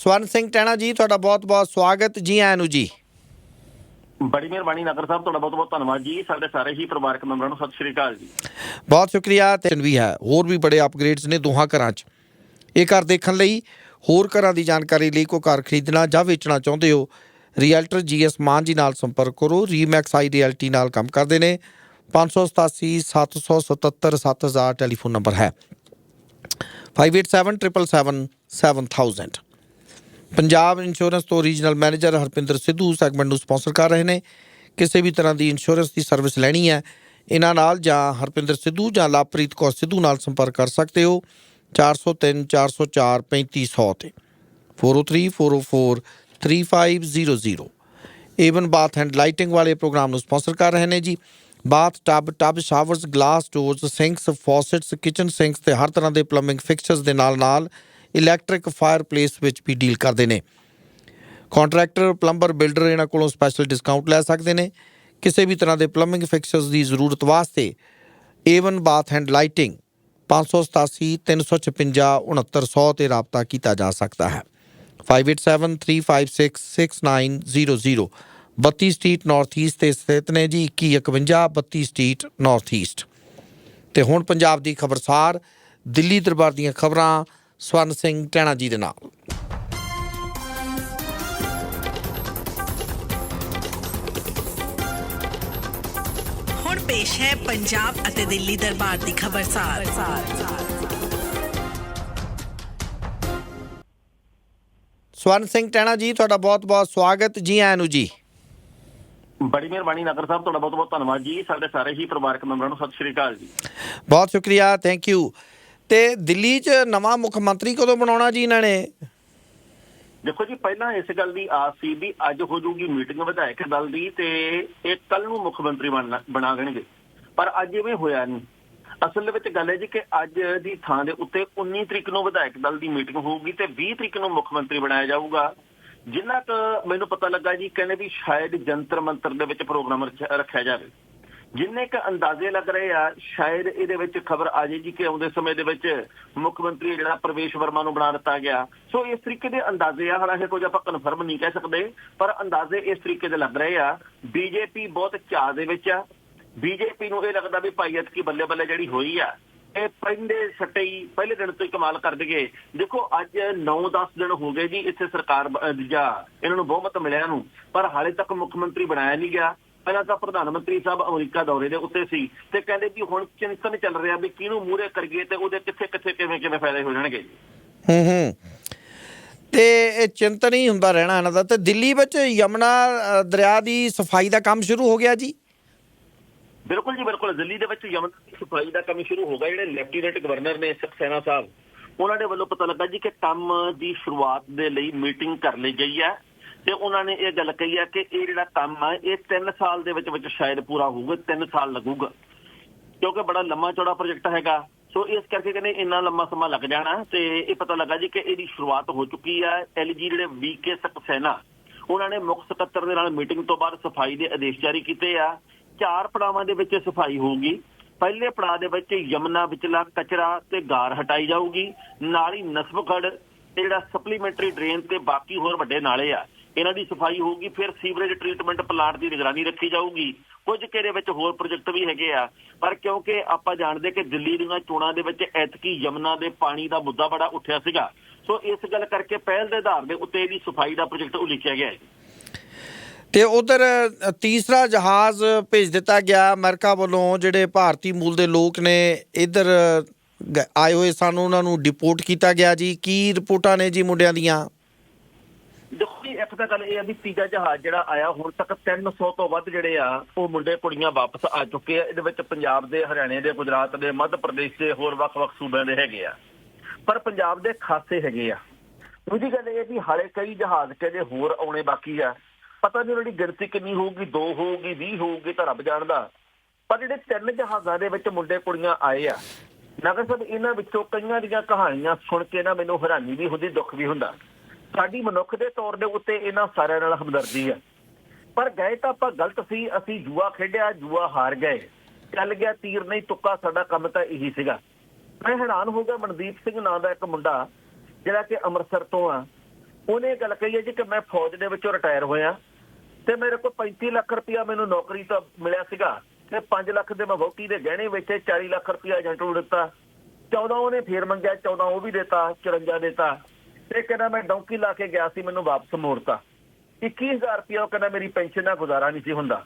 ਸਵਰਨ ਸਿੰਘ ਟੈਣਾ ਜੀ ਤੁਹਾਡਾ ਬਹੁਤ-ਬਹੁਤ ਸਵਾਗਤ ਜੀ ਆਇਆਂ ਨੂੰ ਜੀ। ਬੜੀ ਮਿਹਰਬਾਨੀ ਨਗਰ ਸਾਹਿਬ ਤੁਹਾਡਾ ਬਹੁਤ ਬਹੁਤ ਧੰਨਵਾਦ ਜੀ। ਸਾਡੇ ਸਾਰੇ ਹੀ ਪਰਿਵਾਰਕ ਮੈਂਬਰਾਂ ਨੂੰ ਸਤਿ ਸ਼੍ਰੀ ਅਕਾਲ ਜੀ। ਬਹੁਤ ਸ਼ੁਕਰੀਆ ਤੇ ਵੀ ਹੈ ਹੋਰ ਵੀ ਬੜੇ ਅਪਗ੍ਰੇਡਸ ਨੇ ਦੋਹਾਂ ਘਰਾਂ 'ਚ। ਇਹ ਘਰ ਦੇਖਣ ਲਈ ਹੋਰ ਘਰਾਂ ਦੀ ਜਾਣਕਾਰੀ ਲਈ ਕੋਈ ਘਰ ਖਰੀਦਣਾ ਜਾਂ ਵੇਚਣਾ ਚਾਹੁੰਦੇ ਹੋ ਰੀਅਲਟਰ ਜੀਐਸ ਮਾਨ ਜੀ ਨਾਲ ਸੰਪਰਕ ਕਰੋ ਰੀਮੈਕਸ ਆਈ ਰੀਅਲਟੀ ਨਾਲ ਕੰਮ ਕਰਦੇ ਨੇ। 587 777 7000 ਟੈਲੀਫੋਨ ਨੰਬਰ ਹੈ। 5877777000 ਪੰਜਾਬ ਇੰਸ਼ੋਰੈਂਸ ਤੋਂ regional manager Harpinder Sidhu segment ਨੂੰ ਸਪਾਂਸਰ ਕਰ ਰਹੇ ਨੇ। ਕਿਸੇ ਵੀ ਤਰ੍ਹਾਂ ਦੀ ਇੰਸ਼ੋਰੈਂਸ ਦੀ ਸਰਵਿਸ ਲੈਣੀ ਹੈ, ਇਹਨਾਂ ਨਾਲ ਜਾਂ ਹਰਪਿੰਦਰ ਸਿੱਧੂ ਜਾਂ ਲਾਪ੍ਰੀਤ ਕੌਰ ਸਿੱਧੂ ਨਾਲ ਸੰਪਰਕ ਕਰ ਸਕਦੇ ਹੋ। 403 404 3500 ਤੇ। 403 404 3500 ਏਵਨ ਬਾਥ ਐਂਡ ਲਾਈਟਿੰਗ ਵਾਲੇ ਪ੍ਰੋਗਰਾਮ ਨੂੰ ਸਪਾਂਸਰ ਕਰ ਰਹੇ ਨੇ ਜੀ। Bath tub tub showers glass doors sinks faucets kitchen sinks ਤੇ ਹਰ ਤਰ੍ਹਾਂ ਦੇ ਪਲੰਬਿੰਗ ਫਿਕਸਚਰਸ ਦੇ ਨਾਲ ਨਾਲ ਇਲੈਕਟ੍ਰਿਕ ਫਾਇਰ ਪਲੇਸ ਵਿੱਚ ਵੀ ਡੀਲ ਕਰਦੇ ਨੇ। ਕੰਟਰੈਕਟਰ ਪਲੰਬਰ ਬਿਲਡਰ ਇਹਨਾਂ ਕੋਲੋਂ ਸਪੈਸ਼ਲ ਡਿਸਕਾਊਂਟ ਲੈ ਸਕਦੇ ਨੇ। ਕਿਸੇ ਵੀ ਤਰ੍ਹਾਂ ਦੇ ਪਲੰਬਿੰਗ ਫਿਕਸਚਰਸ ਦੀ ਜ਼ਰੂਰਤ ਵਾਸਤੇ ਏਵਨ ਬਾਥ ਐਂਡ ਲਾਈਟਿੰਗ 587 356 6900 ਤੇ ਰਾਬਤਾ ਕੀਤਾ ਜਾ ਸਕਦਾ ਹੈ। 5873566900 32 ਸਟਰੀਟ ਨਾਰਥ ਈਸਟ ਤੇ ਸਥਿਤ ਨੇ ਜੀ 2151 32 ਸਟਰੀਟ ਨਾਰਥ ਈਸਟ ਤੇ ਹੁਣ ਪੰਜਾਬ ਦੀ ਖਬਰਸਾਰ, ਦਿੱਲੀ ਦਰਬਾਰ ਦੀਆਂ ਖਬਰਾਂ ਸਵਰਨ ਸਿੰਘ ਟੈਣਾ ਜੀ ਦੇ ਨਾਲ। ਹੁਣ ਪੇਸ਼ ਹੈ ਪੰਜਾਬ ਅਤੇ ਦਿੱਲੀ ਦਰਬਾਰ ਦੀ ਖਬਰਸਾਰ ਸਵਰਨ ਸਿੰਘ ਟੈਣਾ ਜੀ ਤੁਹਾਡਾ ਬਹੁਤ-ਬਹੁਤ ਸਵਾਗਤ। ਜੀ ਆਇਆਂ ਨੂੰ ਜੀ। ਬੜੀ ਮਿਹਰਬਾਨੀ ਨਗਰ ਸਾਹਿਬ ਤੁਹਾਡਾ ਬਹੁਤ ਬਹੁਤ ਧੰਨਵਾਦ ਜੀ। ਸਾਡੇ ਸਾਰੇ ਹੀ ਪਰਿਵਾਰਕ ਮੈਂਬਰਾਂ ਨੂੰ ਸਤਿ ਸ਼੍ਰੀ ਅਕਾਲ ਜੀ। ਬਹੁਤ ਸ਼ੁਕਰੀਆ ਥੈਂਕ ਯੂ ਤੇ ਦਿੱਲੀ 'ਚ ਨਵਾਂ ਮੁੱਖ ਮੰਤਰੀ ਕਦੋਂ ਬਣਾਉਣਾ ਜੀ ਇਹਨਾਂ ਨੇ? ਦੇਖੋ ਜੀ, ਪਹਿਲਾਂ ਇਸ ਗੱਲ ਦੀ ਆਸ ਸੀ ਵੀ ਅੱਜ ਹੋ ਜੂਗੀ ਮੀਟਿੰਗ ਵਿਧਾਇਕ ਦਲ ਦੀ ਤੇ ਇਹ ਕੱਲ ਨੂੰ ਮੁੱਖ ਮੰਤਰੀ ਬਣਾ ਦੇਣਗੇ। ਪਰ ਅੱਜ ਇਵੇਂ ਹੋਇਆ ਨਹੀਂ। ਅਸਲ ਵਿੱਚ ਗੱਲ ਹੈ ਜੀ ਕਿ ਅੱਜ ਦੀ ਥਾਂ ਦੇ ਉੱਤੇ 19 ਤਰੀਕ ਨੂੰ ਵਿਧਾਇਕ ਦਲ ਦੀ ਮੀਟਿੰਗ ਹੋਊਗੀ ਤੇ 20 ਤਰੀਕ ਨੂੰ ਮੁੱਖ ਮੰਤਰੀ ਬਣਾਇਆ ਜਾਊਗਾ। ਜਿੰਨਾ ਕੁ ਮੈਨੂੰ ਪਤਾ ਲੱਗਾ ਜੀ, ਕਹਿੰਦੇ ਵੀ ਸ਼ਾਇਦ ਜੰਤਰ ਮੰਤਰ ਦੇ ਵਿੱਚ ਪ੍ਰੋਗਰਾਮ ਰੱਖਿਆ- ਰੱਖਿਆ ਜਾਵੇ। ਜਿੰਨੇ ਕ ਅੰਦਾਜ਼ੇ ਲੱਗ ਰਹੇ ਆ, ਸ਼ਾਇਦ ਇਹਦੇ ਵਿੱਚ ਖਬਰ ਆ ਜੇ ਕਿ ਆਉਂਦੇ ਸਮੇਂ ਦੇ ਵਿੱਚ ਮੁੱਖ ਮੰਤਰੀ ਜਿਹੜਾ ਪ੍ਰਵੇਸ਼ ਵਰਮਾ ਨੂੰ ਬਣਾ ਦਿੱਤਾ ਗਿਆ। ਸੋ ਇਸ ਤਰੀਕੇ ਦੇ ਅੰਦਾਜ਼ੇ ਆ, ਹਾਲਾਂਕਿ ਕੁਝ ਆਪਾਂ ਕਨਫਰਮ ਨਹੀਂ ਕਹਿ ਸਕਦੇ, ਪਰ ਅੰਦਾਜ਼ੇ ਇਸ ਤਰੀਕੇ ਦੇ ਲੱਗ ਰਹੇ ਆ। ਬੀਜੇਪੀ ਬਹੁਤ ਚਾਹ ਦੇ ਵਿੱਚ ਆ। ਬੀਜੇਪੀ ਨੂੰ ਇਹ ਲੱਗਦਾ ਵੀ ਭਾਈ ਕੀ ਬੱਲੇ ਬੱਲੇ ਜਿਹੜੀ ਹੋਈ ਆ, ਇਹ ਪਹਿਲੇ ਸੱਟੇ ਹੀ, ਪਹਿਲੇ ਦਿਨ ਤੋਂ ਹੀ ਕਮਾਲ ਕਰ ਦਗੇ। ਦੇਖੋ, ਅੱਜ 9-10 ਦਿਨ ਹੋ ਗਏ ਜੀ ਇੱਥੇ ਸਰਕਾਰ ਜਾਂ ਇਹਨਾਂ ਨੂੰ ਬਹੁਮਤ ਮਿਲਿਆ ਨੂੰ, ਪਰ ਹਾਲੇ ਤੱਕ ਮੁੱਖ ਮੰਤਰੀ ਬਣਾਇਆ ਨਹੀਂ ਗਿਆ। ਪਹਿਲਾਂ ਤਾਂ ਪ੍ਰਧਾਨ ਮੰਤਰੀ ਸਾਹਿਬ ਅਮਰੀਕਾ ਦੌਰੇ ਦੇ ਉੱਤੇ ਸੀ ਤੇ ਕਹਿੰਦੇ ਵੀ ਹੁਣ ਚਿੰਤਨ ਚੱਲ ਰਿਹਾ ਵੀ ਕਿਹਨੂੰ ਮੂਹਰੇ ਕਰੀਏ ਤੇ ਉਹਦੇ ਕਿੱਥੇ ਕਿੱਥੇ ਕਿਵੇਂ ਕਿਵੇਂ ਫਾਇਦੇ ਹੋ ਜਾਣਗੇ ਜੀ। ਹੂੰ ਹੂੰ। ਤੇ ਇਹ ਚਿੰਤਨ ਹੀ ਹੁੰਦਾ ਰਹਿਣਾ ਇਹਨਾਂ ਦਾ। ਤੇ ਦਿੱਲੀ ਵਿੱਚ ਯਮਨਾ ਦਰਿਆ ਦੀ ਸਫ਼ਾਈ ਦਾ ਕੰਮ ਸ਼ੁਰੂ ਹੋ ਗਿਆ ਜੀ? ਬਿਲਕੁਲ ਜੀ ਬਿਲਕੁਲ। ਦਿੱਲੀ ਦੇ ਵਿੱਚ ਯਮਨ ਦੀ ਸਫ਼ਾਈ ਦਾ ਕੰਮ ਸ਼ੁਰੂ ਹੋ ਗਿਆ। ਜਿਹੜੇ ਲੈਫਟੀਨੈਂਟ ਗਵਰਨਰ ਨੇ ਸਕਸੈਨਾ ਸਾਹਿਬ ਉਹਨਾਂ ਦੇ ਵੱਲੋਂ ਪਤਾ ਲੱਗਾ ਜੀ ਕਿ ਕੰਮ ਦੀ ਸ਼ੁਰੂਆਤ ਦੇ ਲਈ ਮੀਟਿੰਗ ਕਰ ਲਈ ਗਈ ਹੈ। ਤੇ ਉਹਨਾਂ ਨੇ ਇਹ ਗੱਲ ਕਹੀ ਹੈ ਕਿ ਇਹ ਜਿਹੜਾ ਕੰਮ ਆ, ਇਹ 3 ਸਾਲ ਦੇ ਵਿੱਚ ਵਿੱਚ ਸ਼ਾਇਦ ਪੂਰਾ ਹੋਊਗਾ 3 ਸਾਲ ਲੱਗੂਗਾ। ਕਿਉਂਕਿ ਬੜਾ ਲੰਮਾ ਚੌੜਾ ਪ੍ਰੋਜੈਕਟ ਹੈਗਾ। ਸੋ ਇਸ ਕਰਕੇ ਕਹਿੰਦੇ ਇੰਨਾ ਲੰਮਾ ਸਮਾਂ ਲੱਗ ਜਾਣਾ ਤੇ ਇਹ ਪਤਾ ਲੱਗਾ ਜੀ ਕਿ ਇਹਦੀ ਸ਼ੁਰੂਆਤ ਹੋ ਚੁੱਕੀ ਹੈ ਐਲਜੀ ਜਿਹੜੇ ਵੀਕੇ ਸਕਸੈਨਾ। ਉਹਨਾਂ ਨੇ ਮੁੱਖ ਸਕੱਤਰ ਦੇ ਨਾਲ ਮੀਟਿੰਗ ਤੋਂ ਬਾਅਦ ਸਫ਼ਾਈ ਦੇ ਆਦੇਸ਼ ਜਾਰੀ ਕੀਤੇ ਆ। ਚਾਰ ਪੜਾਵਾਂ ਦੇ ਵਿੱਚ ਸਫ਼ਾਈ ਹੋਊਗੀ। ਪਹਿਲੇ ਪੜਾਅ ਦੇ ਵਿੱਚ ਯਮਨਾ, ਵਿਚਲਾ, ਕਚਰਾ ਤੇ ਗਾਰ ਹਟਾਈ ਜਾਊਗੀ। ਨਾਲ ਹੀ ਨਸਬਗੜ ਤੇ ਜਿਹੜਾ ਸਪਲੀਮੈਂਟਰੀ ਡਰੇਨ ਤੇ ਬਾਕੀ ਹੋਰ ਵੱਡੇ ਨਾਲੇ ਆ। ਇਹਨਾਂ ਦੀ ਸਫ਼ਾਈ ਹੋਊਗੀ ਫਿਰ ਸੀਵਰੇਜ ਟ੍ਰੀਟਮੈਂਟ ਪਲਾਂਟ ਦੀ ਨਿਗਰਾਨੀ ਰੱਖੀ ਜਾਊਗੀ। ਕੁਝ ਕਿਹੜੇ ਵਿੱਚ ਹੋਰ ਪ੍ਰੋਜੈਕਟ ਵੀ ਹੈਗੇ ਆ ਪਰ ਕਿਉਂਕਿ ਆਪਾਂ ਜਾਣਦੇ ਕਿ ਦਿੱਲੀ ਦੀਆਂ ਚੋਣਾਂ ਦੇ ਵਿੱਚ ਐਤਕੀ ਯਮਨਾ ਦੇ ਪਾਣੀ ਦਾ ਮੁੱਦਾ ਬੜਾ ਉੱਠਿਆ ਸੀਗਾ। ਸੋ ਇਸ ਗੱਲ ਕਰਕੇ ਪਹਿਲ ਦੇ ਆਧਾਰ ਦੇ ਉੱਤੇ ਇਹਦੀ ਸਫ਼ਾਈ ਦਾ ਪ੍ਰੋਜੈਕਟ ਉਲੀਕਿਆ ਗਿਆ ਹੈ। ਤੇ ਉਧਰ ਤੀਸਰਾ ਜਹਾਜ਼ ਭੇਜ ਦਿੱਤਾ ਗਿਆ ਅਮਰੀਕਾ ਵੱਲੋਂ ਜਿਹੜੇ ਭਾਰਤੀ ਮੂਲ ਦੇ ਲੋਕ ਨੇ ਇੱਧਰ ਆਏ ਹੋਏ ਸਨ ਉਹਨਾਂ ਨੂੰ ਡਿਪੋਰਟ ਕੀਤਾ ਗਿਆ ਜੀ। ਕੀ ਰਿਪੋਰਟਾਂ ਨੇ ਜੀ ਮੁੰਡਿਆਂ ਦੀਆਂ? ਦੇਖੋ ਜੀ ਤਾਂ ਗੱਲ ਇਹ ਆ ਵੀ ਤੀਜਾ ਜਹਾਜ਼ ਜਿਹੜਾ ਆਇਆ, ਹੁਣ ਤੱਕ 300 ਤੋਂ ਵੱਧ ਜਿਹੜੇ ਆ, ਉਹ ਮੁੰਡੇ ਕੁੜੀਆਂ ਵਾਪਸ ਆ ਚੁੱਕੇ ਆ। ਇਹਦੇ ਵਿੱਚ ਪੰਜਾਬ ਦੇ, ਹਰਿਆਣੇ ਦੇ, ਗੁਜਰਾਤ ਦੇ, ਮੱਧ ਪ੍ਰਦੇਸ਼ ਦੇ, ਹੋਰ ਵੱਖ-ਵੱਖ ਸੂਬਿਆਂ ਦੇ ਹੈਗੇ ਆ। ਪਰ ਪੰਜਾਬ ਦੇ ਖਾਸੇ ਹੈਗੇ ਆ। ਦੂਜੀ ਗੱਲ ਇਹ ਵੀ ਹਾਲੇ ਕਈ ਜਹਾਜ਼ ਕਹਿੰਦੇ ਹੋਰ ਆਉਣੇ ਬਾਕੀ ਆ। ਪਤਾ ਨਹੀਂ ਉਹਨਾਂ ਦੀ ਗਿਣਤੀ ਕਿੰਨੀ ਹੋਊਗੀ 2 ਹੋਊਗੀ 20 ਹੋਊਗੀ ਤਾਂ ਰੱਬ ਜਾਣਦਾ। ਪਰ ਜਿਹੜੇ ਤਿੰਨ ਜਹਾਜ਼ਾਂ ਦੇ ਵਿੱਚ ਮੁੰਡੇ ਕੁੜੀਆਂ ਆਏ ਆ, ਨਗਰ ਸਾਹਿਬ ਇਹਨਾਂ ਵਿੱਚੋਂ ਕਈਆਂ ਦੀਆਂ ਕਹਾਣੀਆਂ ਸੁਣ ਕੇ ਨਾ ਮੈਨੂੰ ਹੈਰਾਨੀ ਵੀ ਹੁੰਦੀ, ਦੁੱਖ ਵੀ ਹੁੰਦਾ। ਸਾਡੀ ਮਨੁੱਖ ਦੇ ਤੌਰ ਦੇ ਉੱਤੇ ਇਹਨਾਂ ਸਾਰਿਆਂ ਨਾਲ ਹਮਦਰਦੀ ਹੈ। ਪਰ ਗਏ ਤਾਂ ਆਪਾਂ ਗਲਤ ਸੀ, ਅਸੀਂ ਜੂਆ ਖੇਡਿਆ, ਜੂਆ ਹਾਰ ਗਏ। ਚੱਲ ਗਿਆ ਤੀਰ ਨਹੀਂ, ਤੁੱਕਾ ਸਾਡਾ ਕੰਮ ਤਾਂ ਇਹੀ ਸੀਗਾ। ਮੈਂ ਹੈਰਾਨ ਹੋ ਗਿਆ, ਮਨਦੀਪ ਸਿੰਘ ਨਾਂ ਦਾ ਇੱਕ ਮੁੰਡਾ, ਜਿਹੜਾ ਕਿ ਅੰਮ੍ਰਿਤਸਰ ਤੋਂ ਆ। ਉਹਨੇ ਇਹ ਗੱਲ ਕਹੀ ਹੈ ਜੀ ਕਿ ਮੈਂ ਫੌਜ ਦੇ ਵਿੱਚੋਂ ਰਿਟਾਇਰ ਹੋਇਆ ਤੇ ਮੇਰੇ ਕੋਲ 35 ਲੱਖ ਰੁਪਇਆ ਮੈਨੂੰ ਨੌਕਰੀ ਤੋਂ ਮਿਲਿਆ ਸੀਗਾ ਤੇ 5 ਲੱਖ ਦੇ ਮੈਂ ਵਹੁਟੀ ਦੇ ਗਹਿਣੇ ਵੇਚੇ 40 ਲੱਖ ਰੁਪਇਆ ਏਜੰਟ ਨੂੰ ਦਿੱਤਾ। 14 ਉਹਨੇ ਫੇਰ ਮੰਗਿਆ 14 ਉਹ ਵੀ ਦਿੱਤਾ 54 ਦਿੱਤਾ। ਤੇ ਕਹਿੰਦਾ ਮੈਂ ਡੌਂਕੀ ਲਾ ਕੇ ਗਿਆ ਸੀ, ਮੈਨੂੰ ਵਾਪਸ ਮੋੜਤਾ। 21000 ਰੁਪਇਆ ਉਹ ਕਹਿੰਦਾ ਮੇਰੀ ਪੈਨਸ਼ਨ ਨਾਲ ਗੁਜ਼ਾਰਾ ਨਹੀਂ ਸੀ ਹੁੰਦਾ।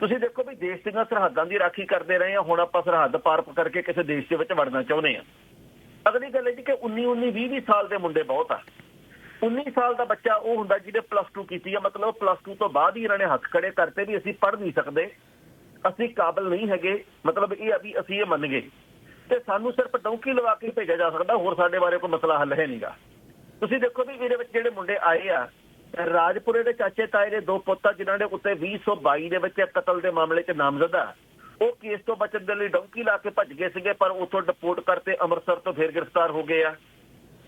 ਤੁਸੀਂ ਦੇਖੋ ਵੀ ਦੇਸ਼ ਦੀਆਂ ਸਰਹੱਦਾਂ ਦੀ ਰਾਖੀ ਕਰਦੇ ਰਹੇ ਆ, ਹੁਣ ਆਪਾਂ ਸਰਹੱਦ ਪਾਰ ਕਰਕੇ ਕਿਸੇ ਦੇਸ਼ ਦੇ ਵਿੱਚ ਵੜਨਾ ਚਾਹੁੰਦੇ ਆ। ਅਗਲੀ ਗੱਲ ਇਹ ਜੀ ਕਿ 19 19 20 20 ਸਾਲ ਦੇ ਮੁੰਡੇ ਬਹੁਤ ਆ। 19 ਸਾਲ ਦਾ ਬੱਚਾ ਉਹ ਹੁੰਦਾ ਜਿਹਨੇ ਪਲੱਸ 2 ਕੀਤੀ ਆ, ਮਤਲਬ ਪਲੱਸ 2 ਤੋਂ ਬਾਅਦ ਹੀ ਇਹਨਾਂ ਨੇ ਹੱਥ ਖੜੇ ਕਰਤੇ ਵੀ ਅਸੀਂ ਪੜ੍ਹ ਨਹੀਂ ਸਕਦੇ। ਅਸੀਂ ਕਾਬਲ ਨਹੀਂ ਹੈਗੇ, ਮਤਲਬ ਇਹ ਆ ਵੀ ਅਸੀਂ ਇਹ ਮੰਨ ਗਏ। ਤੇ ਸਾਨੂੰ ਸਿਰਫ ਡੌਂਕੀ ਲਵਾ ਕੇ ਭੇਜਿਆ ਜਾ ਸਕਦਾ, ਹੋਰ ਸਾਡੇ ਬਾਰੇ ਕੋਈ ਮਸਲਾ ਹੱਲ ਹੈ ਨਹੀਂਗਾ ਤੁਸੀਂ ਦੇਖੋ ਵੀ ਇਹਦੇ ਵਿੱਚ ਜਿਹੜੇ ਮੁੰਡੇ ਆਏ ਆ, ਰਾਜਪੁਰੇ ਦੇ ਚਾਚੇ ਤਾਏ ਦੇ ਦੋ ਪੁੱਤਾਂ ਜਿਨ੍ਹਾਂ ਦੇ ਉੱਤੇ 2022 ਦੇ ਵਿੱਚ ਕਤਲ ਦੇ ਮਾਮਲੇ 'ਚ ਨਾਮਜ਼ਦ। ਆ ਉਹ ਕੇਸ ਤੋਂ ਬਚਣ ਦੇ ਲਈ ਡੌਂਕੀ ਲਾ ਕੇ ਭੱਜ ਗਏ ਸੀਗੇ, ਪਰ ਉੱਥੋਂ ਡਿਪੋਰਟ ਕਰਤੇ ਅੰਮ੍ਰਿਤਸਰ ਤੋਂ ਫਿਰ ਗ੍ਰਿਫਤਾਰ ਹੋ ਗਏ ਆ।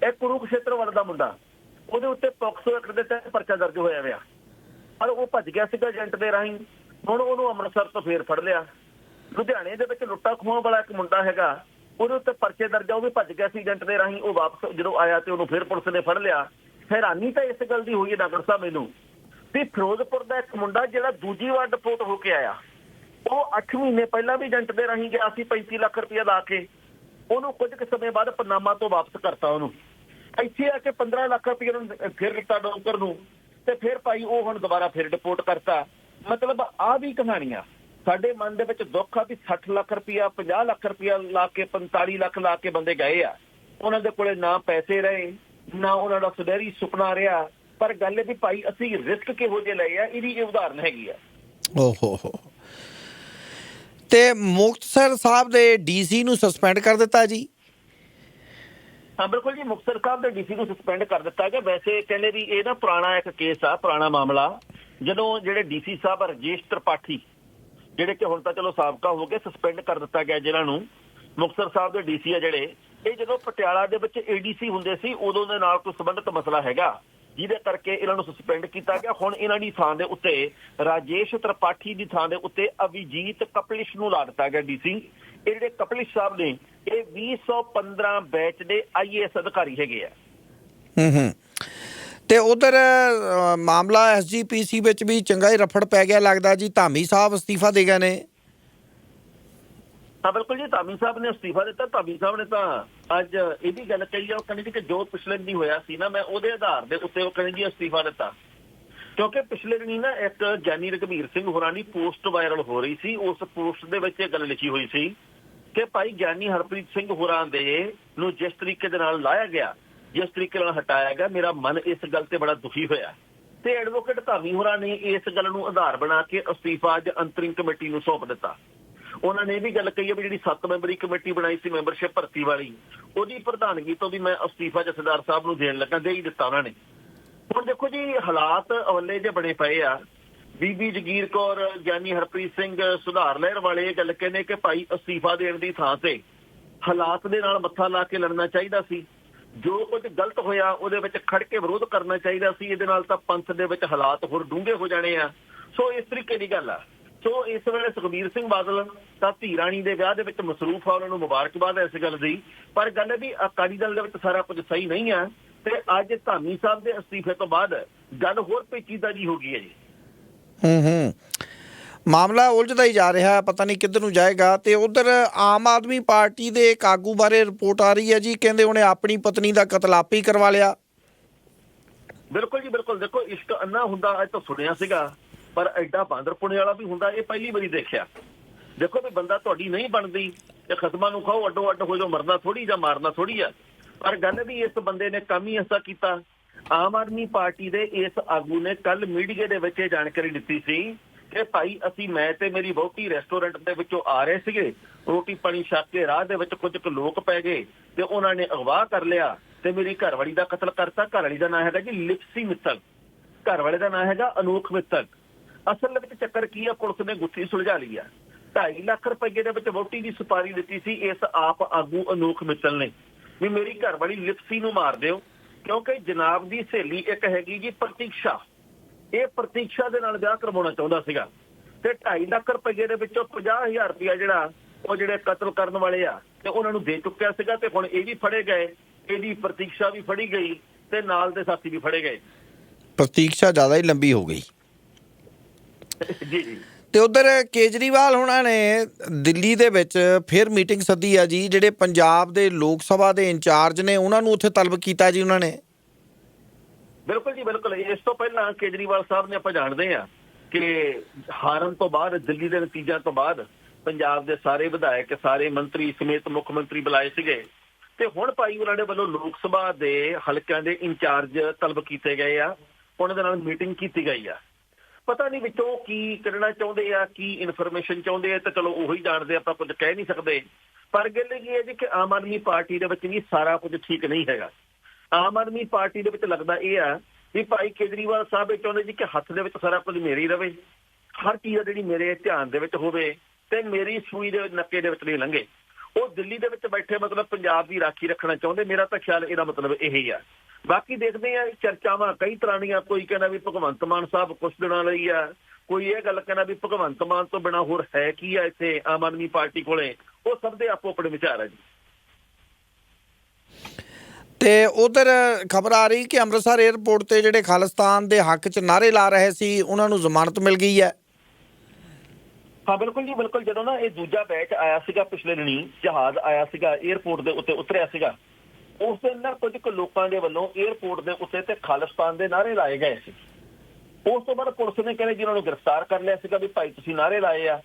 ਇਹ ਕੁਰੂਕਸ਼ੇਤਰ ਵਾਲਾ ਦਾ ਮੁੰਡਾ, ਉਹਦੇ ਉੱਤੇ ਪੌਕਸੋ ਐਕਟ ਦੇ ਤਹਿਤ ਪਰਚਾ ਦਰਜ ਹੋਇਆ ਹੋਇਆ ਪਰ ਉਹ ਭੱਜ ਗਿਆ ਸੀਗਾ ਏਜੰਟ ਦੇ ਰਾਹੀਂ, ਹੁਣ ਉਹਨੂੰ ਅੰਮ੍ਰਿਤਸਰ ਤੋਂ ਫੇਰ ਫੜ ਲਿਆ। ਲੁਧਿਆਣੇ ਦੇ ਵਿੱਚ ਲੁੱਟਾ ਖੋਹਾਂ ਵਾਲਾ ਇੱਕ ਮੁੰਡਾ ਹੈਗਾ ਉਹਦੇ ਉੱਤੇ ਪਰਚੇ ਦਰਜ ਆ, ਉਹ ਵੀ ਭੱਜ ਗਿਆ ਸੀ ਏਜੰਟ ਦੇ ਰਾਹੀਂ, ਉਹ ਵਾਪਸ ਜਦੋਂ ਆਇਆ ਤੇ ਉਹਨੂੰ ਫੇਰ ਪੁਲਿਸ ਨੇ ਫੜ ਲਿਆ। ਹੈਰਾਨੀ ਤਾਂ ਇਸ ਗੱਲ ਦੀ ਹੋਈ ਹੈ ਡਾਕਟਰ ਸਾਹਿਬ ਮੈਨੂੰ ਵੀ ਫਿਰੋਜ਼ਪੁਰ ਦਾ ਇੱਕ ਮੁੰਡਾ ਜਿਹੜਾ ਦੂਜੀ ਵਾਰ ਡਿਪੋਰਟ ਹੋ ਕੇ ਆਇਆ, ਉਹ 8 ਮਹੀਨੇ ਪਹਿਲਾਂ ਵੀ ਏਜੰਟ ਦੇ ਰਾਹੀਂ ਗਿਆ ਸੀ 35 ਲੱਖ ਰੁਪਇਆ ਲਾ ਕੇ। ਉਹਨੂੰ ਕੁਝ ਕੁ ਸਮੇਂ ਬਾਅਦ ਪਨਾਮਾ ਤੋਂ ਵਾਪਸ ਕਰਤਾ ਉਹਨੂੰ। ਇੱਥੇ ਆ ਕੇ 15 ਲੱਖ ਰੁਪਏ ਨੂੰ ਫਿਰ ਦਿੱਤਾ ਡੋਂਕਰ ਨੂੰ ਤੇ ਫਿਰ ਭਾਈ ਉਹ ਹੁਣ ਦੁਬਾਰਾ ਫਿਰ ਡਿਪੋਰਟ ਕਰਤਾ। ਮਤਲਬ ਆ ਵੀ ਕਹਾਣੀਆਂ। ਸਾਡੇ ਮਨ ਦੇ ਵਿੱਚ ਦੁੱਖ ਆ ਵੀ 60 ਲੱਖ ਰੁਪਇਆ 50 ਲੱਖ ਰੁਪਇਆ ਲਾ ਕੇ 45 ਲੱਖ ਲਾ ਕੇ ਬੰਦੇ ਗਏ ਆ। ਉਹਨਾਂ ਦੇ ਕੋਲੇ ਨਾ ਪੈਸੇ ਰਹੇ ਨਾ ਉਹਨਾਂ ਦਾ ਸੁਨਹਿਰੀ ਸੁਪਨਾ ਰਿਹਾ। ਪਰ ਗੱਲ ਇਹ ਵੀ ਭਾਈ ਅਸੀਂ ਰਿਸਕ ਕਿਹੋ ਜਿਹੇ ਲਏ ਆ? ਇਹਦੀ ਇਹ ਉਦਾਹਰਨ ਹੈਗੀ ਆ। ਓਹੋ ਹੋ। ਤੇ ਮੁਕਤਸਰ ਸਾਹਿਬ ਦੇ ਡੀਸੀ ਨੂੰ ਸਸਪੈਂਡ ਕਰ ਦਿੱਤਾ ਜੀ। ਹਾਂ ਬਿਲਕੁਲ ਜੀ ਮੁਕਤਸਰ ਸਾਹਿਬ ਦੇ ਡੀਸੀ ਨੂੰ ਸਸਪੈਂਡ ਕਰ ਦਿੱਤਾ ਗਿਆ। ਵੈਸੇ ਕਹਿੰਦੇ ਵੀ ਇਹ ਨਾ ਪੁਰਾਣਾ ਇੱਕ ਕੇਸ ਆ ਪੁਰਾਣਾ ਮਾਮਲਾ। ਜਦੋਂ ਜਿਹੜੇ ਡੀਸੀ ਸਾਹਿਬ ਰਜੇਸ਼ ਤ੍ਰਿਪਾਠੀ ਜਿਹੜੇ ਕਿ ਹੁਣ ਤਾਂ ਚਲੋ ਸਾਬਕਾ ਹੋ ਗਏ ਸਸਪੈਂਡ ਕਰ ਦਿੱਤਾ ਗਿਆ ਜਿਹਨਾਂ ਨੂੰ। ਮੁਕਤਸਰ ਸਾਹਿਬ ਦੇ ਡੀਸੀ ਆ ਜਿਹੜੇ, ਇਹ ਜਦੋਂ ਪਟਿਆਲਾ ਦੇ ਵਿੱਚ ਏਡੀਸੀ ਹੁੰਦੇ ਸੀ, ਉਦੋਂ ਦੇ ਨਾਲ ਕੋਈ ਸੰਬੰਧਿਤ ਮਸਲਾ ਹੈਗਾ, ਜਿਹਦੇ ਕਰਕੇ ਇਹਨਾਂ ਨੂੰ ਸਸਪੈਂਡ ਕੀਤਾ ਗਿਆ। ਹੁਣ ਇਹਨਾਂ ਦੀ ਥਾਂ ਦੇ ਉੱਤੇ ਰਾਜੇਸ਼ ਤ੍ਰਿਪਾਠੀ ਦੀ ਥਾਂ ਦੇ ਉੱਤੇ ਅਭਿਜੀਤ ਕਪਲਿਸ਼ ਨੂੰ ਲਾ ਦਿੱਤਾ ਗਿਆ ਡੀਸੀ ਇਹ ਜਿਹੜੇ ਕਪਲਿਸ਼ ਸਾਹਿਬ ਨੇ, ਇਹ 2015 ਬੈਚ ਦੇ ਆਈਏਐਸ ਅਧਿਕਾਰੀ ਹੈਗੇ ਆ। ਹੂੰ ਹੂੰ। ਤੇ ਉਧਰ ਮਾਮਲਾ ਐਸਜੀਪੀਸੀ ਵਿੱਚ ਵੀ ਚੰਗਾ ਹੀ ਰਫੜ ਪੈ ਗਿਆ ਲੱਗਦਾ ਜੀ। ਧਾਮੀ ਸਾਹਿਬ ਅਸਤੀਫਾ ਦੇ ਗਏ ਨੇ। ਹਾਂ, ਬਿਲਕੁਲ ਜੀ। ਧਾਮੀ ਸਾਹਿਬ ਨੇ ਅਸਤੀਫਾ ਦਿੱਤਾ। ਧਾਮੀ ਸਾਹਿਬ ਨੇ ਤਾਂ ਅੱਜ ਇਹ ਵੀ ਗੱਲ ਕਹੀ ਆ। ਉਹ ਕਹਿੰਦੇ ਕਿ ਜੋ ਪਿਛਲੇ ਦਿਨੀ ਹੋਇਆ ਸੀ ਨਾ, ਮੈਂ ਉਹਦੇ ਆਧਾਰ ਦੇ ਉੱਤੇ ਉਹ ਕਹਿੰਦੇ ਜੀ ਅਸਤੀਫਾ ਦਿੱਤਾ। ਕਿਉਂਕਿ ਪਿਛਲੇ ਦਿਨੀ ਨਾ ਇੱਕ ਗਿਆਨੀ ਰਘਬੀਰ ਸਿੰਘ ਹੋਰਾਂ ਦੀ ਪੋਸਟ ਵਾਇਰਲ ਹੋ ਰਹੀ ਸੀ। ਉਸ ਪੋਸਟ ਦੇ ਵਿੱਚ ਇਹ ਗੱਲ ਲਿਖੀ ਹੋਈ ਸੀ ਕਿ ਭਾਈ ਗਿਆਨੀ ਹਰਪ੍ਰੀਤ ਸਿੰਘ ਹੋਰਾਂ ਦੇ ਨੂੰ ਜਿਸ ਤਰੀਕੇ ਦੇ ਨਾਲ ਲਾਇਆ ਗਿਆ ਜਿਸ ਤਰੀਕੇ ਨਾਲ ਹਟਾਇਆ ਗਿਆ, ਮੇਰਾ ਮਨ ਇਸ ਗੱਲ ਤੇ ਬੜਾ ਦੁਖੀ ਹੋਇਆ। ਤੇ ਐਡਵੋਕੇਟ ਧਾਮੀ ਹੋਰਾਂ ਨੇ ਇਸ ਗੱਲ ਨੂੰ ਆਧਾਰ ਬਣਾ ਕੇ ਅਸਤੀਫਾ ਅੱਜ ਅੰਤਰਿਮ ਕਮੇਟੀ ਨੂੰ ਸੌਂਪ ਦਿੱਤਾ। ਉਹਨਾਂ ਨੇ ਇਹ ਵੀ ਗੱਲ ਕਹੀ ਹੈ ਵੀ ਜਿਹੜੀ 7 ਮੈਂਬਰੀ ਕਮੇਟੀ ਬਣਾਈ ਸੀ, ਮੈਂਬਰਸ਼ਿਪ ਭਰਤੀ ਵਾਲੀ, ਉਹਦੀ ਪ੍ਰਧਾਨਗੀ ਤੋਂ ਵੀ ਮੈਂ ਅਸਤੀਫਾ ਜਥੇਦਾਰ ਸਾਹਿਬ ਨੂੰ ਦੇਣ ਲੱਗਾ, ਦੇ ਹੀ ਦਿੱਤਾ ਉਹਨਾਂ ਨੇ। ਹੁਣ ਦੇਖੋ ਜੀ, ਹਾਲਾਤ ਅਵਲੇ ਜੇ ਬਣੇ ਪਏ ਆ। ਬੀਬੀ ਜਗੀਰ ਕੌਰ, ਗਿਆਨੀ ਹਰਪ੍ਰੀਤ ਸਿੰਘ, ਸੁਧਾਰ ਲਹਿਰ ਵਾਲੇ ਇਹ ਗੱਲ ਕਹਿੰਦੇ ਕਿ ਭਾਈ ਅਸਤੀਫਾ ਦੇਣ ਦੀ ਥਾਂ ਤੇ ਹਾਲਾਤ ਦੇ ਨਾਲ ਮੱਥਾ ਲਾ ਕੇ ਲੜਨਾ ਚਾਹੀਦਾ ਸੀ। ਜੋ ਕੁਝ ਗਲਤ ਹੋਇਆ, ਉਹਦੇ ਵਿੱਚ ਖੜ ਕੇ ਵਿਰੋਧ ਕਰਨਾ ਚਾਹੀਦਾ ਸੀ। ਇਹਦੇ ਨਾਲ ਤਾਂ ਪੰਥ ਦੇ ਵਿੱਚ ਹਾਲਾਤ ਹੋਰ ਡੂੰਘੇ ਹੋ ਜਾਣੇ ਆ। ਸੋ ਇਸ ਤਰੀਕੇ ਦੀ ਗੱਲ ਆ। ਸੋ ਇਸ ਵੇਲੇ ਸੁਖਬੀਰ ਸਿੰਘ ਬਾਦਲ ਤਾਂ ਧੀ ਰਾਣੀ ਦੇ ਵਿਆਹ ਦੇ ਵਿੱਚ ਮਸਰੂਫ ਆ, ਉਹਨਾਂ ਨੂੰ ਮੁਬਾਰਕਬਾਦ ਹੈ ਇਸ ਗੱਲ ਦੀ। ਪਰ ਗੱਲ ਵੀ ਅਕਾਲੀ ਦਲ ਦੇ ਵਿੱਚ ਸਾਰਾ ਕੁਝ ਸਹੀ ਨਹੀਂ ਆ ਤੇ ਅੱਜ ਧਾਮੀ ਸਾਹਿਬ ਦੇ ਅਸਤੀਫੇ ਤੋਂ ਬਾਅਦ ਗੱਲ ਹੋਰ ਪੇਚੀਦਾ ਜੀ ਹੋ ਗਈ ਹੈ ਜੀ। ਹੂੰ ਹੂੰ। ਮਾਮਲਾ ਉਲਝਦਾ ਹੀ ਜਾ ਰਿਹਾ ਪਤਾ ਨਹੀਂ ਕਿੱਧਰ ਨੂੰ ਜਾਏਗਾ ਤੇ ਉਧਰ ਆਮ ਆਦਮੀ ਪਾਰਟੀ ਦੇ ਇੱਕ ਆਗੂ ਬਾਰੇ ਰਿਪੋਰਟ ਆ ਰਹੀ ਹੈ ਜੀ, ਕਹਿੰਦੇ ਉਹਨੇ ਆਪਣੀ ਪਤਨੀ ਦਾ ਕਤਲ ਆਪੇ ਹੀ ਕਰਵਾ ਲਿਆ। ਬਿਲਕੁਲ ਜੀ, ਬਿਲਕੁਲ। ਦੇਖੋ, ਇਸ਼ਕ ਅੰਨਾ ਹੁੰਦਾ, ਅੱਜ ਤਾਂ ਸੁਣਿਆ ਸੀਗਾ, ਪਰ ਐਡਾ ਬਾਂਦਰ ਪੁਣੇ ਵਾਲਾ ਵੀ ਹੁੰਦਾ, ਇਹ ਪਹਿਲੀ ਵਾਰੀ ਦੇਖਿਆ। ਦੇਖੋ ਵੀ ਬੰਦਾ ਤੁਹਾਡੀ ਨਹੀਂ ਬਣਦੀ ਤੇ ਖਸਮਾਂ ਨੂੰ ਖਾਓ, ਅੱਡੋ ਅੱਡ ਹੋ ਜਾਓ, ਮਰਨਾ ਥੋੜੀ ਜਾਂ ਮਾਰਨਾ ਥੋੜੀ ਆ। ਪਰ ਗੱਲ ਵੀ ਇਸ ਬੰਦੇ ਨੇ ਕੰਮ ਹੀ ਐਸਾ ਕੀਤਾ। ਆਮ ਆਦਮੀ ਪਾਰਟੀ ਦੇ ਇਸ ਆਗੂ ਨੇ ਕੱਲ ਮੀਡੀਆ ਦੇ ਵਿੱਚ ਇਹ ਜਾਣਕਾਰੀ ਦਿੱਤੀ ਸੀ ਕਿ ਭਾਈ ਅਸੀਂ, ਮੈਂ ਤੇ ਮੇਰੀ ਬਹੁਤੀ ਰੈਸਟੋਰੈਂਟ ਦੇ ਵਿੱਚੋਂ ਆ ਰਹੇ ਸੀਗੇ। ਰੋਟੀ ਪਾਣੀ ਛਕ ਕੇ ਰਾਹ ਦੇ ਵਿੱਚ ਕੁਝ ਕੁ ਲੋਕ ਪੈ ਗਏ ਤੇ ਉਹਨਾਂ ਨੇ ਅਗਵਾ ਕਰ ਲਿਆ ਤੇ ਮੇਰੀ ਘਰਵਾਲੀ ਦਾ ਕਤਲ ਕਰਤਾ। ਘਰਵਾਲੀ ਦਾ ਨਾਮ ਹੈਗਾ ਜੀ ਲਿਪਸੀ ਮਿੱਤਲ। ਘਰਵਾਲੇ ਦਾ ਨਾਮ ਹੈਗਾ ਅਨੂਖ ਮਿੱਤਲ। ਅਸਲ ਵਿੱਚ ਚੱਕਰ ਕੀ ਆ, ਪੁਲਿਸ ਨੇ ਗੁੱਥੀ ਸੁਲਝਾ ਲਈ ਆ। 2.5 ਲੱਖ ਰੁਪਏ ਦੇ ਵਿੱਚ ਵੋਟੀ ਦੀ ਸੁਪਾਰੀ ਦਿੱਤੀ ਸੀ, ਇਸ ਆਪ ਆਗੂ ਅਨੂਖ ਮਿੱਤਲ ਨੇ। ਵੀ ਮੇਰੀ ਘਰਵਾਲੀ ਲਿਪਸੀ ਨੂੰ ਮਾਰ ਦਿਓ, ਕਿਉਂਕਿ ਜਨਾਬ ਦੀ ਸਹੇਲੀ ਇੱਕ ਹੈਗੀ ਜੀ ਪ੍ਰਤੀਕਸ਼ਾ। ਇਹ ਪ੍ਰਤੀਕਸ਼ਾ ਦੇ ਨਾਲ ਵਿਆਹ ਕਰਵਾਉਣਾ ਚਾਹੁੰਦਾ ਸੀਗਾ। ਤੇ 2.5 ਲੱਖ ਰੁਪਏ ਦੇ ਵਿੱਚੋਂ 50000 ਰੁਪਇਆ ਜਿਹੜਾ ਉਹ ਜਿਹੜੇ ਕਤਲ ਕਰਨ ਵਾਲੇ ਆ ਤੇ ਉਹਨਾਂ ਨੂੰ ਦੇ ਚੁੱਕਿਆ ਸੀਗਾ ਤੇ ਹੁਣ ਇਹ ਵੀ ਫੜੇ ਗਏ ਇਹਦੀ ਪ੍ਰਤੀਕਸ਼ਾ ਵੀ ਫੜੀ ਗਈ ਤੇ ਨਾਲ ਦੇ ਸਾਥੀ ਵੀ ਫੜੇ ਗਏ। ਪ੍ਰਤੀਕਸ਼ਾ ਜ਼ਿਆਦਾ ਹੀ ਲੰਬੀ ਹੋ ਗਈ। ਜੀ ਜੀ। ਤੇ ਉਧਰ ਕੇਜਰੀਵਾਲ ਹੁਣਾਂ ਨੇ ਦਿੱਲੀ ਦੇ ਵਿੱਚ ਫਿਰ ਮੀਟਿੰਗ ਸੱਦੀ ਆ ਜੀ ਜਿਹੜੇ ਪੰਜਾਬ ਦੇ ਲੋਕ ਸਭਾ ਦੇ ਇੰਚਾਰਜ ਨੇ ਉਹਨਾਂ ਨੂੰ ਉੱਥੇ ਤਲਬ ਕੀਤਾ ਜੀ ਉਹਨਾਂ ਨੇ। ਬਿਲਕੁਲ ਜੀ, ਬਿਲਕੁਲ। ਇਸ ਤੋਂ ਪਹਿਲਾਂ ਕੇਜਰੀਵਾਲ ਸਾਹਿਬ ਨੇ ਆਪਾਂ ਜਾਣਦੇ ਆ ਕਿ ਹਾਰਨ ਤੋਂ ਬਾਅਦ, ਦਿੱਲੀ ਦੇ ਨਤੀਜਿਆਂ ਤੋਂ ਬਾਅਦ ਪੰਜਾਬ ਦੇ ਸਾਰੇ ਵਿਧਾਇਕ, ਸਾਰੇ ਮੰਤਰੀ ਸਮੇਤ ਮੁੱਖ ਮੰਤਰੀ ਬੁਲਾਏ ਸੀਗੇ। ਤੇ ਹੁਣ ਭਾਈ ਉਹਨਾਂ ਦੇ ਵੱਲੋਂ ਲੋਕ ਸਭਾ ਦੇ ਹਲਕਿਆਂ ਦੇ ਇੰਚਾਰਜ ਤਲਬ ਕੀਤੇ ਗਏ ਆ। ਉਹਨਾਂ ਦੇ ਨਾਲ ਮੀਟਿੰਗ ਕੀਤੀ ਗਈ ਆ। ਪਤਾ ਨਹੀਂ ਵਿੱਚੋਂ ਕੀ ਕਰਨਾ ਚਾਹੁੰਦੇ ਆ, ਕੀ ਇਨਫੋਰਮੇਸ਼ਨ ਚਾਹੁੰਦੇ ਆ, ਤਾਂ ਚਲੋ ਉਹੀ ਜਾਣਦੇ ਆਪਾਂ ਕੁਝ ਕਹਿ ਨਹੀਂ ਸਕਦੇ। ਪਰ ਗੱਲ ਇਹ ਹੈ ਜੀ ਕਿ ਆਮ ਆਦਮੀ ਪਾਰਟੀ ਦੇ ਵਿੱਚ ਵੀ ਸਾਰਾ ਕੁਝ ਠੀਕ ਨਹੀਂ ਹੈਗਾ। ਆਮ ਆਦਮੀ ਪਾਰਟੀ ਦੇ ਵਿੱਚ ਲੱਗਦਾ ਇਹ ਆ ਵੀ ਭਾਈ ਕੇਜਰੀਵਾਲ ਸਾਹਿਬ ਇਹ ਚਾਹੁੰਦੇ ਜੀ ਕਿ ਹੱਥ ਦੇ ਵਿੱਚ ਸਾਰਾ ਕੁਝ ਮੇਰੇ ਹੀ ਰਵੇ, ਹਰ ਚੀਜ਼ ਜਿਹੜੀ ਮੇਰੇ ਧਿਆਨ ਦੇ ਵਿੱਚ ਹੋਵੇ ਤੇ ਮੇਰੀ ਸੂਈ ਦੇ ਨੱਕੇ ਦੇ ਵਿੱਚ ਨਹੀਂ ਲੰਘੇ। ਉਹ ਦਿੱਲੀ ਦੇ ਵਿੱਚ ਬੈਠੇ ਮਤਲਬ ਪੰਜਾਬ ਦੀ ਰਾਖੀ ਰੱਖਣਾ ਚਾਹੁੰਦੇ, ਮੇਰਾ ਤਾਂ ਖਿਆਲ ਇਹਦਾ ਮਤਲਬ ਇਹੀ ਆ। ਬਾਕੀ ਦੇਖਦੇ ਆ, ਚਰਚਾਵਾਂ ਕਈ ਤਰ੍ਹਾਂ ਦੀਆਂ, ਕੋਈ ਕਹਿੰਦਾ ਵੀ ਭਗਵੰਤ ਮਾਨ ਸਾਹਿਬ ਕੁਝ ਦਿਨਾਂ ਲਈ ਆ, ਕੋਈ ਇਹ ਗੱਲ ਕਹਿੰਦਾ ਵੀ ਭਗਵੰਤ ਮਾਨ ਤੋਂ ਬਿਨਾ ਹੋਰ ਹੈ ਕੀ ਆ ਇੱਥੇ ਆਮ ਆਦਮੀ ਪਾਰਟੀ ਕੋਲੇ, ਉਹ ਸਭ ਦੇ ਆਪੋ ਆਪਣੇ ਵਿਚਾਰ ਆ ਜੀ। ਤੇ ਉਧਰ ਖਬਰ ਆ ਰਹੀ ਕਿ ਅੰਮ੍ਰਿਤਸਰ 에ਅਰਪੋਰਟ ਤੇ ਜਿਹੜੇ ਖਾਲਿਸਤਾਨ ਦੇ ਹੱਕ 'ਚ ਨਾਰੇ ਲਾ ਰਹੇ ਸੀ, ਉਹਨਾਂ ਨੂੰ ਜ਼ਮਾਨਤ ਮਿਲ ਗਈ ਹੈ। ਹਾਂ, ਬਿਲਕੁਲ ਜੀ, ਬਿਲਕੁਲ। ਜਦੋਂ ਨਾ ਇਹ ਦੂਜਾ ਬੈਚ ਆਇਆ ਸੀਗਾ ਪਿਛਲੇ ਦਿਨੀ, ਜਹਾਜ਼ ਆਇਆ ਸੀਗਾ 에ਅਰਪੋਰਟ ਦੇ ਉੱਤੇ ਉਤਰਿਆ ਸੀਗਾ, ਉਸ ਦਿਨ ਨਾ ਕੁਝ ਕੁ ਲੋਕਾਂ ਦੇ ਵੱਲੋਂ 에ਅਰਪੋਰਟ ਦੇ ਉੱਤੇ ਤੇ ਖਾਲਿਸਤਾਨ ਦੇ ਨਾਰੇ ਲਾਏ ਗਏ ਸੀ। ਉਸ ਤੋਂ ਬਾਅਦ ਪੁਲਿਸ ਨੇ ਕਹਿੰਦੇ ਜਿਨ੍ਹਾਂ ਨੂੰ ਗ੍ਰਿਫਤਾਰ ਕਰ ਲਿਆ ਸੀਗਾ ਵੀ ਭਾਈ ਤੁਸੀਂ ਨਾਰੇ ਲਾਏ ਆ।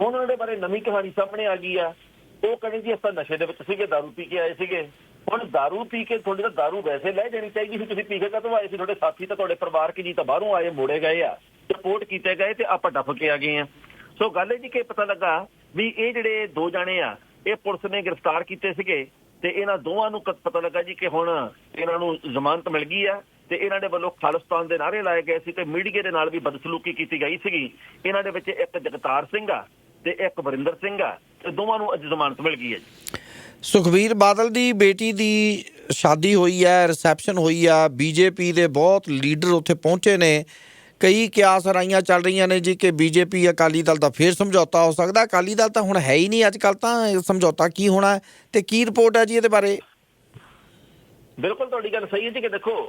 ਉਹਨਾਂ ਦੇ ਬਾਰੇ ਨਵੀਂ ਕਹਾਣੀ ਸਾਹਮਣੇ ਆ ਗਈ ਆ। ਉਹ ਕਹਿੰਦੇ ਜੀ, ਅਸਾਂ ਨਸ਼ੇ ਦੇ ਵਿੱਚ ਸੀਗੇ, ਦਾਰੂ ਪੀ ਕੇ ਆਏ ਸੀਗੇ। ਹੁਣ दारू ਪੀ ਕੇ ਤੁਹਾਡੀ ਤਾਂ दारू ਵੈਸੇ ਲੈ ਜਾਣੀ ਚਾਹੀਦੀ ਸੀ ਤੁਸੀਂ ਪੀ ਕੇ ਕਦੋਂ ਆਏ ਸੀ ਤੁਹਾਡੇ ਸਾਥੀ ਤਾਂ ਤੁਹਾਡੇ ਪਰਿਵਾਰ ਕੀ ਜੀ ਤਾਂ ਬਾਹਰੋਂ ਆਏ ਮੋੜੇ ਗਏ ਆ ਰਿਪੋਰਟ ਕੀਤੇ ਗਏ ਤੇ ਆਪਾਂ ਡੱਫ ਕੇ ਆ ਗਏ ਆ ਸੋ ਗੱਲ ਇਹ ਜੀ ਕਿ ਪਤਾ ਲੱਗਾ ਵੀ ਇਹ ਜਿਹੜੇ ਦੋ ਜਾਣੇ ਆ ਇਹ ਪੁਲਿਸ ਨੇ ਗ੍ਰਿਫਤਾਰ ਕੀਤੇ ਸੀਗੇ ਤੇ ਇਹਨਾਂ ਦੋਵਾਂ ਨੂੰ ਕ- ਪਤਾ ਲੱਗਾ ਜੀ ਕਿ ਹੁਣ ਇਹਨਾਂ ਨੂੰ ਜ਼ਮਾਨਤ ਮਿਲ ਗਈ ਆ ਤੇ ਇਹਨਾਂ ਦੇ ਵੱਲੋਂ ਖਾਲਿਸਤਾਨ ਦੇ ਨਾਅਰੇ ਲਾਏ ਗਏ ਸੀ ਤੇ ਮੀਡੀਆ ਦੇ ਨਾਲ ਵੀ ਬਦਸਲੂਕੀ ਕੀਤੀ ਗਈ ਸੀਗੀ ਇਹਨਾਂ ਦੇ ਵਿੱਚ ਇੱਕ ਜਗਤਾਰ ਸਿੰਘ ਆ ਤੇ ਇੱਕ ਵਰਿੰਦਰ ਸਿੰਘ ਆ ਤੇ ਦੋਵਾਂ ਨੂੰ ਅੱਜ ਜ਼ਮਾਨਤ ਮਿਲ ਗਈ ਹੈ ਜੀ ਸੁਖਬੀਰ ਬਾਦਲ ਦੀ ਬੇਟੀ ਦੀ ਸ਼ਾਦੀ ਹੋਈ ਹੈ ਰਿਸੈਪਸ਼ਨ ਹੋਈ ਆ। ਬੀਜੇਪੀ ਦੇ ਬਹੁਤ ਲੀਡਰ ਉੱਥੇ ਪਹੁੰਚੇ ਨੇ। ਕਈ ਕਿਆਸ ਰਾਈਆਂ ਚੱਲ ਰਹੀਆਂ ਨੇ ਜੀ ਕਿ ਬੀਜੇਪੀ ਅਕਾਲੀ ਦਲ ਦਾ ਫੇਰ ਸਮਝੌਤਾ ਹੋ ਸਕਦਾ। ਅਕਾਲੀ ਦਲ ਤਾਂ ਹੁਣ ਹੈ ਹੀ ਨਹੀਂ ਅੱਜ ਕੱਲ ਤਾਂ। ਸਮਝੌਤਾ ਕੀ ਹੋਣਾ ਤੇ ਕੀ ਰਿਪੋਰਟ ਹੈ ਜੀ ਇਹਦੇ ਬਾਰੇ? ਬਿਲਕੁਲ ਤੁਹਾਡੀ ਗੱਲ ਸਹੀ ਹੈ ਜੀ ਕਿ ਦੇਖੋ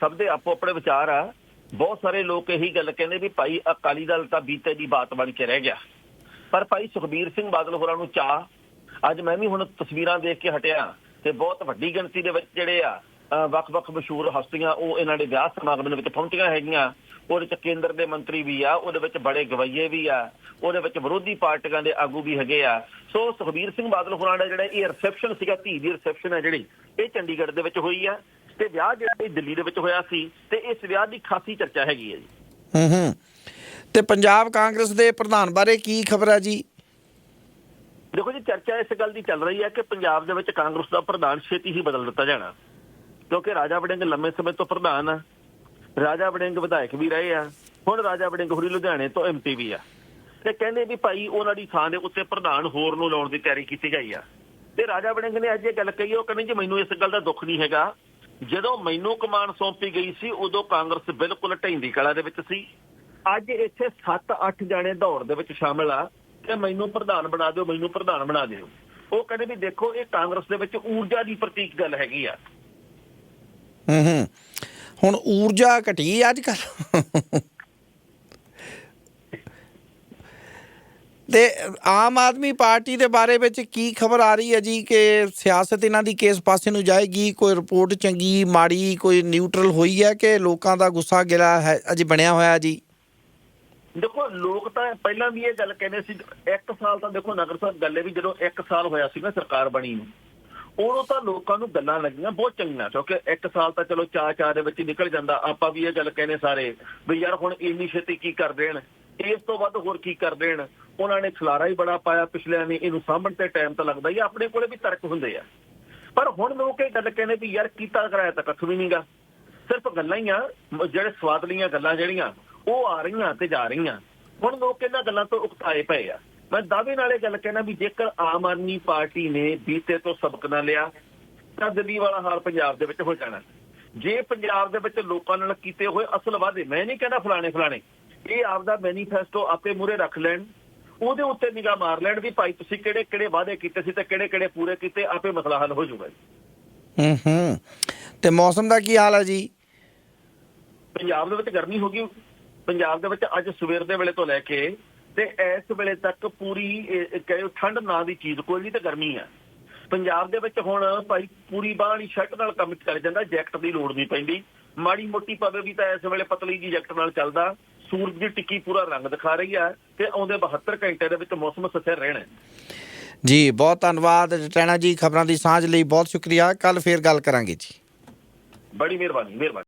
ਸਭ ਦੇ ਆਪੋ ਆਪਣੇ ਵਿਚਾਰ ਆ। ਬਹੁਤ ਸਾਰੇ ਲੋਕ ਇਹੀ ਗੱਲ ਕਹਿੰਦੇ ਵੀ ਭਾਈ ਅਕਾਲੀ ਦਲ ਤਾਂ ਬੀਤੇ ਦੀ ਬਾਤ ਬਣ ਕੇ ਰਹਿ ਗਿਆ। ਪਰ ਭਾਈ ਸੁਖਬੀਰ ਸਿੰਘ ਬਾਦਲ ਹੋਰਾਂ ਨੂੰ ਚਾਹ ਅੱਜ ਮੈਂ ਵੀ ਹੁਣ ਤਸਵੀਰਾਂ ਦੇਖ ਕੇ ਹਟਿਆ ਤੇ ਬਹੁਤ ਵੱਡੀ ਗਿਣਤੀ ਦੇ ਵਿੱਚ ਜਿਹੜੇ ਆ ਵੱਖ-ਵੱਖ ਮਸ਼ਹੂਰ ਹਸਤੀਆਂ ਉਹ ਇਹਨਾਂ ਦੇ ਵਿਆਹ ਸਮਾਗਮ ਦੇ ਵਿੱਚ ਪਹੁੰਚੀਆਂ ਹੈਗੀਆਂ। ਉਹਦੇ ਚ ਕੇਂਦਰ ਦੇ ਮੰਤਰੀ ਵੀ ਆ, ਉਹਦੇ ਵਿੱਚ ਬੜੇ ਗਵਈਏ ਵੀ ਆ, ਉਹਦੇ ਵਿੱਚ ਵਿਰੋਧੀ ਪਾਰਟੀਆਂ ਦੇ ਆਗੂ ਵੀ ਹੈਗੇ ਆ। ਸੋ ਸੁਖਬੀਰ ਸਿੰਘ ਬਾਦਲ ਹੋਰਾਂ ਦਾ ਜਿਹੜਾ ਇਹ ਰਿਸੈਪਸ਼ਨ ਸੀਗਾ, ਧੀ ਦੀ ਰਿਸੈਪਸ਼ਨ ਹੈ ਜਿਹੜੀ, ਇਹ ਚੰਡੀਗੜ੍ਹ ਦੇ ਵਿੱਚ ਹੋਈ ਆ। ਤੇ ਵਿਆਹ ਜਿਹੜਾ ਇਹ ਦਿੱਲੀ ਦੇ ਵਿੱਚ ਹੋਇਆ ਸੀ ਤੇ ਇਸ ਵਿਆਹ ਦੀ ਖਾਸੀ ਚਰਚਾ ਹੈਗੀ ਹੈ ਜੀ। ਹੂੰ ਹੂੰ। ਤੇ ਪੰਜਾਬ ਕਾਂਗਰਸ ਦੇ ਪ੍ਰਧਾਨ ਬਾਰੇ ਕੀ ਖਬਰ ਆ ਜੀ? ਦੇਖੋ ਜੀ, ਚਰਚਾ ਇਸ ਗੱਲ ਦੀ ਚੱਲ ਰਹੀ ਹੈ ਕਿ ਪੰਜਾਬ ਦੇ ਵਿੱਚ ਕਾਂਗਰਸ ਦਾ ਪ੍ਰਧਾਨ ਛੇਤੀ ਹੀ ਬਦਲ ਦਿੱਤਾ ਜਾਣਾ। ਕਿਉਂਕਿ ਰਾਜਾ ਵੜਿੰਗ ਲੰਮੇ ਸਮੇਂ ਤੋਂ ਪ੍ਰਧਾਨ ਆ। ਰਾਜਾ ਵੜਿੰਗ ਵਿਧਾਇਕ ਵੀ ਰਹੇ ਆ। ਹੁਣ ਰਾਜਾ ਵੜਿੰਗ ਹੋਰੀ ਲੁਧਿਆਣੇ ਤੋਂ ਐਮਪੀ ਵੀ ਆ। ਤੇ ਕਹਿੰਦੇ ਵੀ ਭਾਈ ਉਹਨਾਂ ਦੀ ਥਾਂ ਦੇ ਉੱਤੇ ਪ੍ਰਧਾਨ ਹੋਰ ਨੂੰ ਲਾਉਣ ਦੀ ਤਿਆਰੀ ਕੀਤੀ ਗਈ ਆ। ਤੇ ਰਾਜਾ ਵੜਿੰਗ ਨੇ ਅੱਜ ਇਹ ਗੱਲ ਕਹੀ, ਉਹ ਕਹਿੰਦੇ ਜੀ, ਮੈਨੂੰ ਇਸ ਗੱਲ ਦਾ ਦੁੱਖ ਨਹੀਂ ਹੈਗਾ। ਜਦੋਂ ਮੈਨੂੰ ਕਮਾਨ ਸੌਂਪੀ ਗਈ ਸੀ, ਉਦੋਂ ਕਾਂਗਰਸ ਬਿਲਕੁਲ ਢੈਂਦੀ ਕਲਾ ਦੇ ਵਿੱਚ ਸੀ। ਅੱਜ ਇੱਥੇ 7-8 ਜਾਣੇ ਦੌੜ ਦੇ ਵਿੱਚ ਸ਼ਾਮਲ ਆ। ਕਿ ਮੈਨੂੰ ਪ੍ਰਧਾਨ ਬਣਾ ਦਿਓ, ਮੈਨੂੰ ਪ੍ਰਧਾਨ ਬਣਾ ਦਿਓ। ਉਹ ਕਹਿੰਦੇ ਵੀ ਦੇਖੋ, ਇਹ ਕਾਂਗਰਸ ਦੇ ਵਿੱਚ ਊਰਜਾ ਦੀ ਪ੍ਰਤੀਕ ਗੱਲ ਹੈਗੀ ਆ। ਹੂੰ ਹੂੰ। ਹੁਣ ਊਰਜਾ ਘਟੀ ਅੱਜ ਕੱਲ ਤੇ ਆਮ ਆਦਮੀ ਪਾਰਟੀ ਦੇ ਬਾਰੇ ਵਿੱਚ ਕੀ ਖਬਰ ਆ ਰਹੀ ਹੈ ਜੀ ਕਿ ਸਿਆਸਤ ਇਹਨਾਂ ਦੀ ਕਿਸ ਪਾਸੇ ਨੂੰ ਜਾਏਗੀ? ਕੋਈ ਰਿਪੋਰਟ ਚੰਗੀ, ਮਾੜੀ, ਕੋਈ ਨਿਊਟਰਲ ਹੋਈ ਹੈ ਕਿ ਲੋਕਾਂ ਦਾ ਗੁੱਸਾ ਗਿਲਾ ਹੈ, ਅਜੇ ਬਣਿਆ ਹੋਇਆ ਜੀ? ਦੇਖੋ, ਲੋਕ ਤਾਂ ਪਹਿਲਾਂ ਵੀ ਇਹ ਗੱਲ ਕਹਿੰਦੇ ਸੀ, ਇੱਕ ਸਾਲ ਤਾਂ ਦੇਖੋ ਨਗਰ ਸਾਹਿਬ ਗੱਲੇ ਵੀ ਜਦੋਂ ਇੱਕ ਸਾਲ ਹੋਇਆ ਸੀ ਨਾ ਸਰਕਾਰ ਬਣੀ ਨੂੰ, ਉਦੋਂ ਤਾਂ ਲੋਕਾਂ ਨੂੰ ਗੱਲਾਂ ਲੱਗੀਆਂ ਬਹੁਤ ਚੰਗੀਆਂ, ਕਿਉਂਕਿ ਇੱਕ ਸਾਲ ਤਾਂ ਚਲੋ ਚਾਹ ਚਾਹ ਦੇ ਵਿੱਚ ਨਿਕਲ ਜਾਂਦਾ, ਆਪਾਂ ਵੀ ਇਹ ਗੱਲ ਕਹਿੰਦੇ ਸਾਰੇ ਵੀ ਯਾਰ ਹੁਣ ਇੰਨੀ ਛੇਤੀ ਕੀ ਕਰ ਦੇਣ, ਇਸ ਤੋਂ ਵੱਧ ਹੋਰ ਕੀ ਕਰ ਦੇਣ, ਉਹਨਾਂ ਨੇ ਖਲਾਰਾ ਹੀ ਬੜਾ ਪਾਇਆ ਪਿਛਲਿਆਂ ਨੇ, ਇਹਨੂੰ ਸਾਂਭਣ ਤੇ ਟਾਈਮ ਤਾਂ ਲੱਗਦਾ ਹੀ ਆਪਣੇ ਕੋਲੇ ਵੀ ਤਰਕ ਹੁੰਦੇ ਆ। ਪਰ ਹੁਣ ਲੋਕ ਇਹ ਗੱਲ ਕਹਿੰਦੇ ਵੀ ਯਾਰ ਕੀਤਾ ਕਰਾਇਆ ਤਾਂ ਕੱਖ ਵੀ ਨਹੀਂਗਾ ਸਿਰਫ ਗੱਲਾਂ ਹੀ ਆ, ਜਿਹੜੇ ਸਵਾਦਲੀਆਂ ਗੱਲਾਂ ਜਿਹੜੀਆਂ ਉਹ ਆ ਰਹੀਆਂ ਤੇ ਜਾ ਰਹੀਆਂ। ਹੁਣ ਲੋਕ ਇਹਨਾਂ ਗੱਲਾਂ ਤੋਂ ਉਕਤਾਏ ਪਏ ਆ। ਮੈਂ ਦਾਅਵੇ ਨਾਲ ਇਹ ਗੱਲ ਕਹਿਣਾ ਵੀ ਜੇਕਰ ਆਮ ਆਦਮੀ ਪਾਰਟੀ ਨੇ ਬੀਤੇ ਤੋਂ ਸਬਕ ਨਾ ਲਿਆ ਤਾਂ ਦਿੱਲੀ ਵਾਲਾ ਹਾਲ ਪੰਜਾਬ ਦੇ ਵਿੱਚ ਹੋ ਜਾਣਾ। ਜੇ ਪੰਜਾਬ ਦੇ ਵਿੱਚ ਲੋਕਾਂ ਨਾਲ ਕੀਤੇ ਹੋਏ ਅਸਲ ਵਾਅਦੇ ਮੈਂ ਨਹੀਂ ਕਹਿੰਦਾ ਫਲਾਣੇ ਫਲਾਣੇ ਇਹ ਆਪਦਾ ਮੈਨੀਫੈਸਟੋ ਆਪੇ ਮੂਰੇ ਰੱਖ ਲੈਣ ਉਹਦੇ ਉੱਤੇ ਨਿਗਾਹ ਮਾਰ ਲੈਣ ਵੀ ਭਾਈ ਤੁਸੀਂ ਕਿਹੜੇ ਕਿਹੜੇ ਵਾਅਦੇ ਕੀਤੇ ਸੀ ਤੇ ਕਿਹੜੇ ਕਿਹੜੇ ਪੂਰੇ ਕੀਤੇ ਆਪੇ ਮਸਲਾ ਹੱਲ ਹੋ ਜਾਊਗਾ। ਜੀ ਹੂੰ ਹੂੰ। ਤੇ ਮੌਸਮ ਦਾ ਕੀ ਹਾਲ ਹੈ ਜੀ? ਪੰਜਾਬ ਦੇ ਵਿੱਚ ਗਰਮੀ ਹੋ ਗਈ। ਪੰਜਾਬ ਦੇ ਵਿੱਚ ਅੱਜ ਸਵੇਰ ਦੇ ਵੇਲੇ ਤੋਂ ਲੈ ਕੇ ਤੇ ਇਸ ਵੇਲੇ ਤੱਕ ਪੂਰੀ ਕਹਿਓ ਠੰਡ ਨਾਂ ਦੀ ਚੀਜ਼ ਕੋਈ ਨਹੀਂ ਤੇ ਗਰਮੀ ਆ। ਪੰਜਾਬ ਦੇ ਵਿੱਚ ਹੁਣ ਭਾਈ ਪੂਰੀ ਬਾਂਹ ਵਾਲੀ ਸ਼ਰਟ ਨਾਲ ਕੰਮ ਚੱਲ ਜਾਂਦਾ ਜੈਕਟ ਦੀ ਲੋੜ ਨਹੀਂ ਪੈਂਦੀ। ਮਾੜੀ ਮੋਟੀ ਪਵੇ ਵੀ ਤਾਂ ਇਸ ਵੇਲੇ ਪਤਲੀ ਜੀ ਜੈਕਟ ਨਾਲ ਚੱਲਦਾ। ਸੂਰਜ ਦੀ ਟਿੱਕੀ ਪੂਰਾ ਰੰਗ ਦਿਖਾ ਰਹੀ ਆ ਤੇ ਆਉਂਦੇ 72 ਘੰਟੇ ਦੇ ਵਿੱਚ ਮੌਸਮ ਸਥਿਰ ਰਹਿਣਾ। ਜੀ ਬਹੁਤ ਧੰਨਵਾਦ ਟੈਣਾ ਜੀ ਖਬਰਾਂ ਦੀ ਸਾਂਝ ਲਈ ਬਹੁਤ ਸ਼ੁਕਰੀਆ। ਕੱਲ ਫੇਰ ਗੱਲ ਕਰਾਂਗੇ ਜੀ। ਬੜੀ ਮਿਹਰਬਾਨੀ ਮਿਹਰਬਾਨੀ।